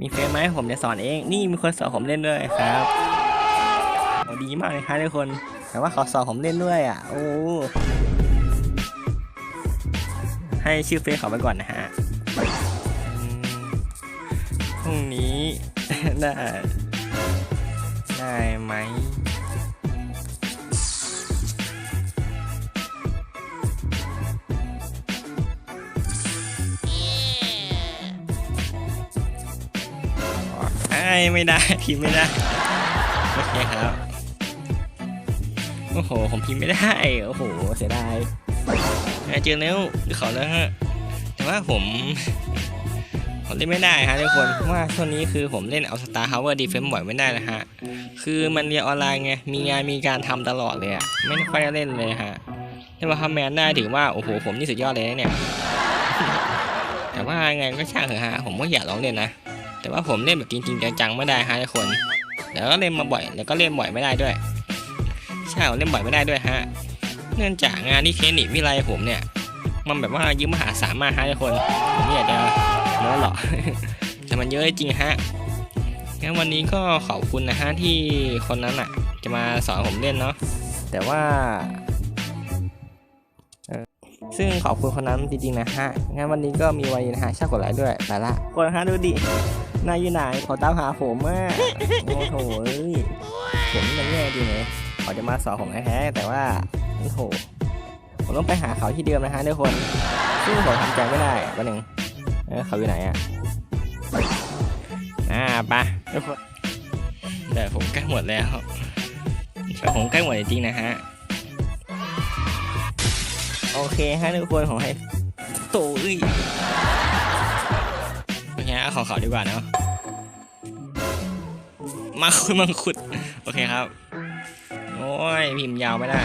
มีเฟซไหมผมจะสอนเอง นี่มีคนสอนผมเล่นด้วยครับดีมากเลยครับทุกคน แต่ว่าเขาสอนผมเล่นด้วยอะ โอ้ ให้ชื่อเฟซเขาไปก่อนนะฮะพรุ่งนี้ได้ ได้ไหม ไอ้ยไม่ได้พิมพ์ไม่ได้โอเคครับโอ้โหผมพิมพ์ไม่ได้โอ้โหเสียดายเอ้ยเจอแล้วขอแล้วฮะแต่ว่าผมผมเล่นไม่ได้ฮะทุกคนเพราะว่าช่วงนี้คือผมเล่นเอาสตาร์ฮาวเวอร์ดีเฟนบ่อยไม่ได้นะฮะ คือมันเรียนออนไลน์ไง มีงานมีการทำตลอดเลยอะไม่ค่อยได้เล่นเลยฮะถ้ามาทำแมนได้ถือว่า โอ้โห ผมนี่สุดยอดเลยนะเนี่ย แต่ว่าไงก็ช่างเถอะฮะ ผมก็อยากลองเล่นนะ แต่ว่าผมเล่นแบบจริงๆจังๆไม่ได้ฮะทุกคน แล้วก็เล่นมาบ่อย แล้วก็เล่นบ่อยไม่ได้ด้วยใช่เล่นบ่อยไม่ได้ด้วยฮะ เนื่องจากงานที่เคนิวิไลผมเนี่ย มันแบบว่ายืมมหาศามากฮะทุกคนผมอยากจะโม้หรอกแต่มันเยอะจริงฮะงั้นวันนี้ก็ขอบคุณนะฮะที่คนนั้นอะ จะมาสอนผมเล่นเนาะแต่ว่า ซึ่งขอบคุณคนนั้นจริงๆนะฮะ งั้นวันนี้ก็มีวันนี้นะฮะช่างกดไลค์ด้วยไปละคนฮะดูดินายอยู่ไหนขอตามหาผมอะโอ้โหเอ้ยผมนี่มันแย่จริงเลยเขาจะมาสอนผมแท้ๆแต่ว่าโอ้โหผมต้องไปหาเขาที่เดิมนะฮะทุกคนซึ่งผมทำใจไม่ได้วันหนึ่งเออเขาอยู่ไหนอะอ่าไปทุกคนแต่ผมใกล้หมดแล้วแต่ผมใกล้หมดจริงๆนะฮะ โอเคฮะทุกคนขอให้โตุยโอเคเอขอขาดีกว่าเนาะมาคุดมังคุด โอเคครับ โอ้ยพิมพ์ยาวไม่ได้